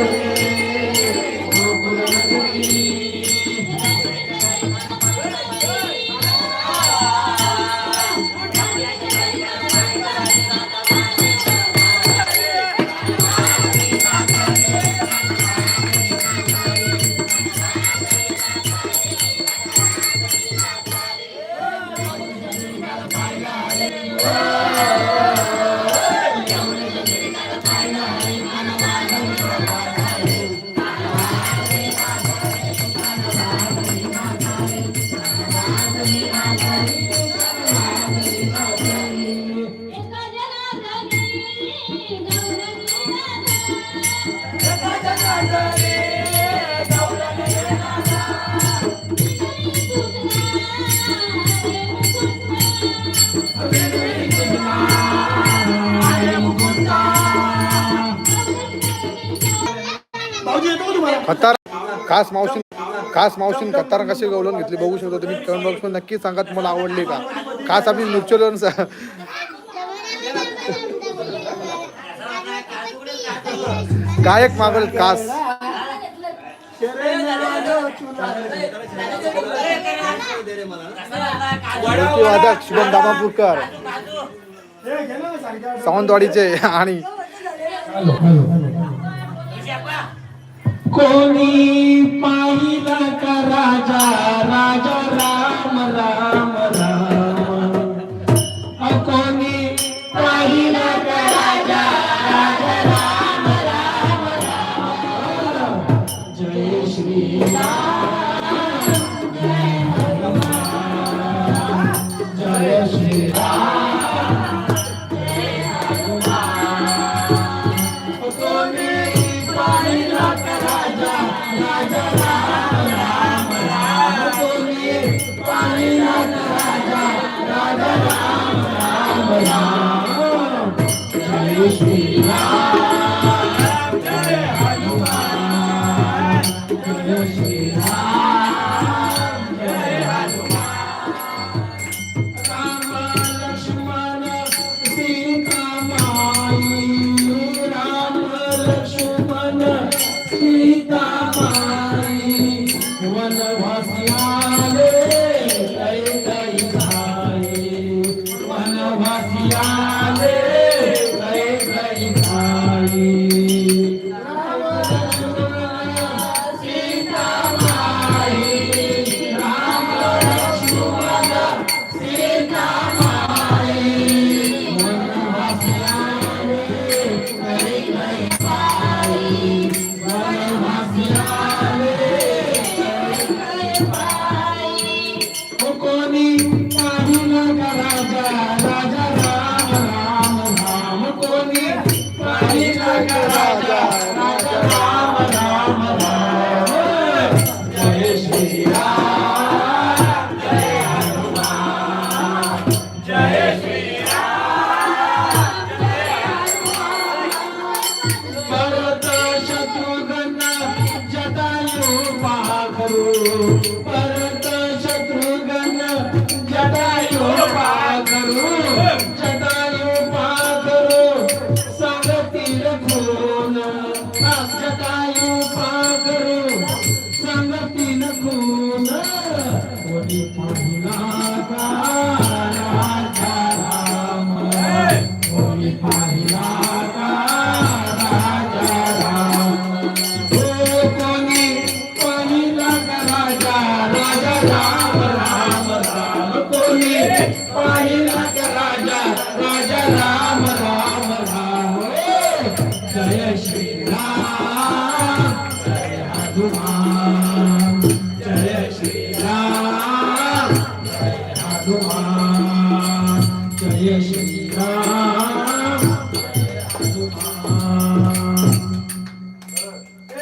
एका खतार खास मावशी खास मावशीन खतार कशी गवळून घेतली? बघू शकता तुम्ही कमेंट बॉक्समध्ये नक्की सांगा तुम्हाला आवडली का? खास आपली न्यूचलवर गायक मागल खास. वादक शुभम दामापूरकर. सावंतवाडीचे आणि कोणी पाहिला का राजा? राजा राम राम राम.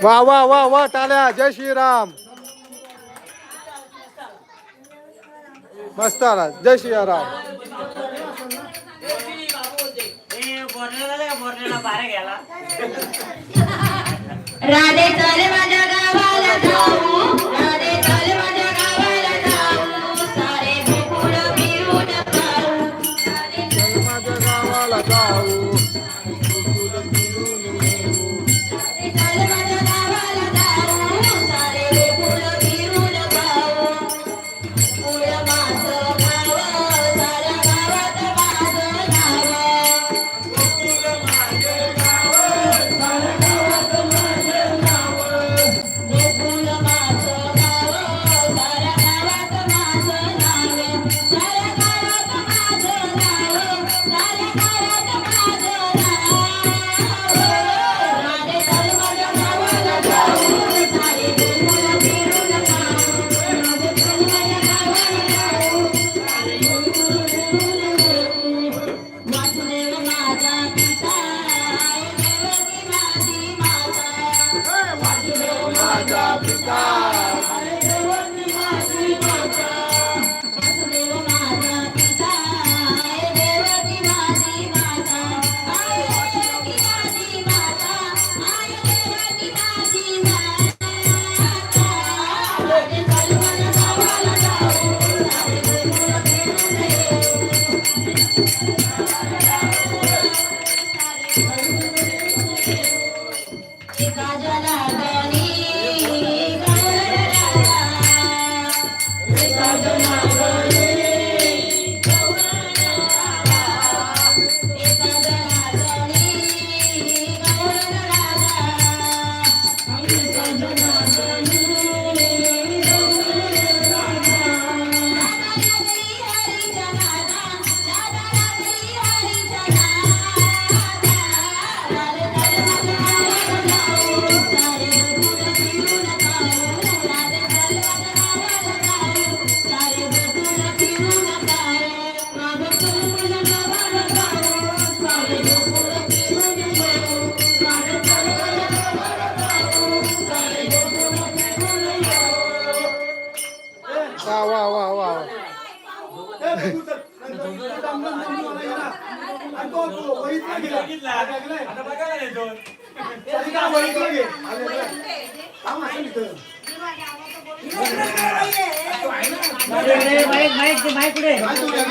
वा वा वा वा टाळ्या जय श्रीराम. मस्त आला जय श्रीराम. राधे चाले माझ्या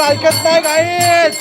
ऐकत नाही काहीच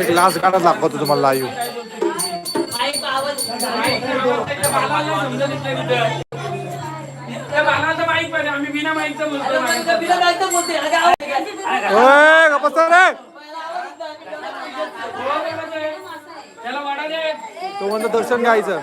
एक लास्ट गाणं दाखवतो तुम्हाला लाईव्ह तो म्हणतो दर्शन घ्यायचं.